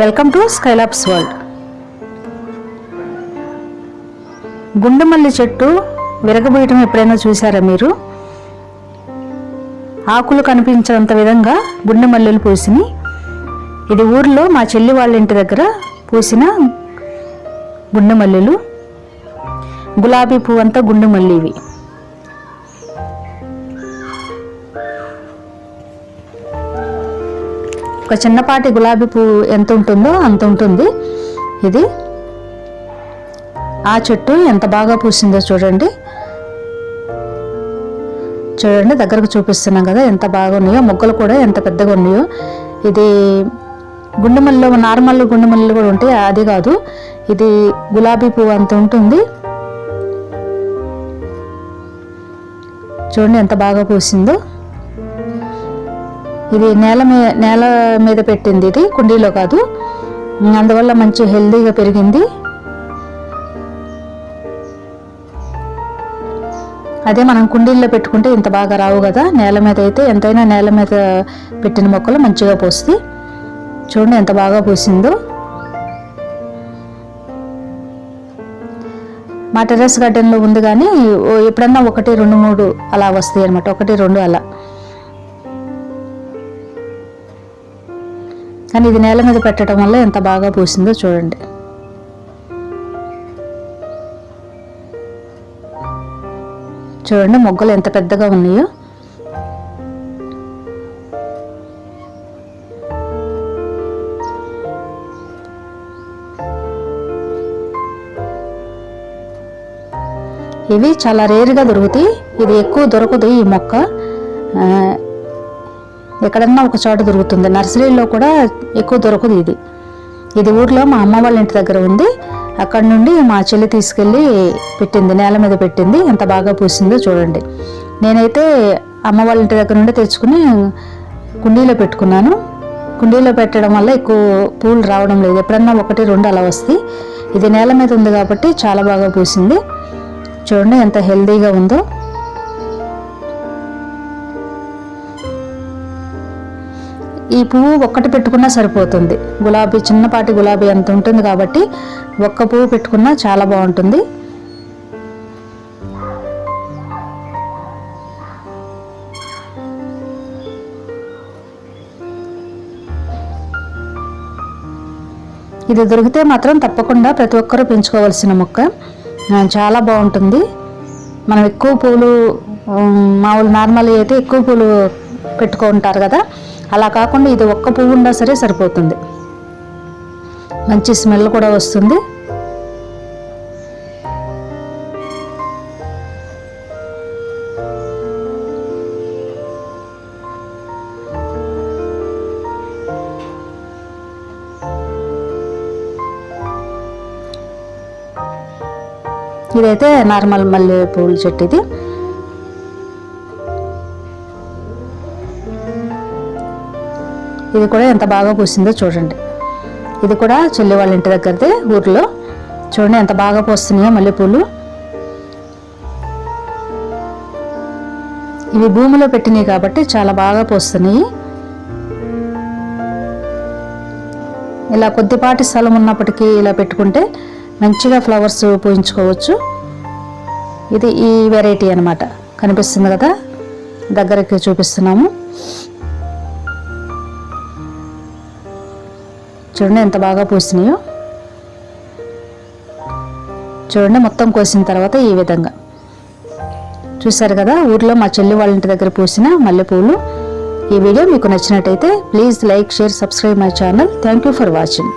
Welcome to Skylaps world గుండెమల్లి చెట్టు విరగబోయటం ఎప్పుడైనా చూసారా మీరు? ఆకులు కనిపించినంత విధంగా గుండె మల్లెలు ఇది ఊర్లో మా చెల్లి వాళ్ళ ఇంటి దగ్గర పూసిన గుండెమల్లెలు. గులాబీ పువ్వు అంతా గుండెమల్లి ఇవి ఒక చిన్నపాటి గులాబీ పువ్వు ఎంత ఉంటుందో అంత ఉంటుంది. ఇది ఆ చెట్టు ఎంత బాగా పూసిందో చూడండి. చూడండి దగ్గరకు చూపిస్తున్నాం కదా ఎంత బాగా ఉన్నాయో మొగ్గలు కూడా ఎంత పెద్దగా ఉన్నాయో. ఇది గుండెమల్లిలో నార్మల్ గుండెమల్లి కూడా ఉంటాయి. అది కాదు ఇది గులాబీ పువ్వు అంత ఉంటుంది. చూడండి ఎంత బాగా పూసిందో. ఇది నేల మీద నేల మీద పెట్టింది ఇది కుండీలో కాదు. అందువల్ల మంచి హెల్దీగా పెరిగింది. అదే మనం కుండీల్లో పెట్టుకుంటే ఇంత బాగా రావు కదా. నేల మీద అయితే ఎంతైనా నేల మీద పెట్టిన మొక్కలు మంచిగా పోస్తుంది చూడండి ఎంత బాగా పూసిందో. మా టెర్రస్ గార్డెన్లో ఉంది కానీ ఓ- ఎప్పుడన్నా ఒకటి రెండు మూడు అలా వస్తాయి అనమాట ఒకటి రెండు అలా. కానీ ఇది నేల మీద పెట్టడం వల్ల ఎంత బాగా పూసిందో చూడండి. చూడండి మొగ్గలు ఎంత పెద్దగా ఉన్నాయో. ఇవి చాలా రేరుగా దొరుకుతాయి. ఇది ఎక్కువ దొరకదు ఈ మొక్క. ఎక్కడన్నా ఒక చోట దొరుకుతుంది. నర్సరీలో కూడా ఎక్కువ దొరకదు ఇది. ఇది ఊర్లో మా అమ్మ వాళ్ళ ఇంటి దగ్గర ఉంది. అక్కడ నుండి మా చెల్లి తీసుకెళ్ళి పెట్టింది. నేల మీద పెట్టింది. ఎంత బాగా పూసిందో చూడండి. నేనైతే అమ్మ వాళ్ళ ఇంటి దగ్గర నుండి తెచ్చుకుని కుండీలో పెట్టుకున్నాను. కుండీలో పెట్టడం వల్ల ఎక్కువ పూలు రావడం లేదు. ఎప్పుడన్నా ఒకటి రెండు అలా వస్తాయి. ఇది నేల మీద ఉంది కాబట్టి చాలా బాగా పూసింది. చూడండి ఎంత హెల్దీగా ఉందో. ఈ పువ్వు ఒక్కటి పెట్టుకున్నా సరిపోతుంది. గులాబీ చిన్నపాటి గులాబీ అంత ఉంటుంది కాబట్టి ఒక్క పువ్వు పెట్టుకున్నా చాలా బాగుంటుంది. ఇది దొరికితే మాత్రం తప్పకుండా ప్రతి ఒక్కరూ పెంచుకోవాల్సిన మొక్క. చాలా బాగుంటుంది. మనం ఎక్కువ పూలు మామూలు నార్మల్ అయితే ఎక్కువ పూలు పెట్టుకుంటారు కదా. అలా కాకుండా ఇది ఒక్క పువ్వు ఉన్నా సరే సరిపోతుంది. మంచి స్మెల్ కూడా వస్తుంది. ఇదైతే నార్మల్ మల్లె పూల చెట్టు ఇది ఇది కూడా ఎంత బాగా పూసిందో చూడండి. ఇది కూడా చెల్లి వాళ్ళ ఇంటి దగ్గరదే ఊర్లో. చూడండి ఎంత బాగా పూస్తున్నాయో మల్లెపూలు ఇవి భూమిలో పెట్టినాయి కాబట్టి చాలా బాగా పూస్తున్నాయి. ఇలా కొద్దిపాటి స్థలం ఉన్నప్పటికీ ఇలా పెట్టుకుంటే మంచిగా ఫ్లవర్స్ పూయించుకోవచ్చు. ఇది ఈ వెరైటీ అనమాట కనిపిస్తుంది కదా? దగ్గరికి చూపిస్తున్నాము. చూడండి ఎంత బాగా పూసినాయో. చూడండి మొత్తం కోసిన తర్వాత ఈ విధంగా. చూశారు కదా ఊర్లో మా చెల్లి వాళ్ళ ఇంటి దగ్గర పూసిన మల్లెపూలు. ఈ వీడియో మీకు నచ్చినట్టయితే please like share subscribe my channel. Thank you for watching.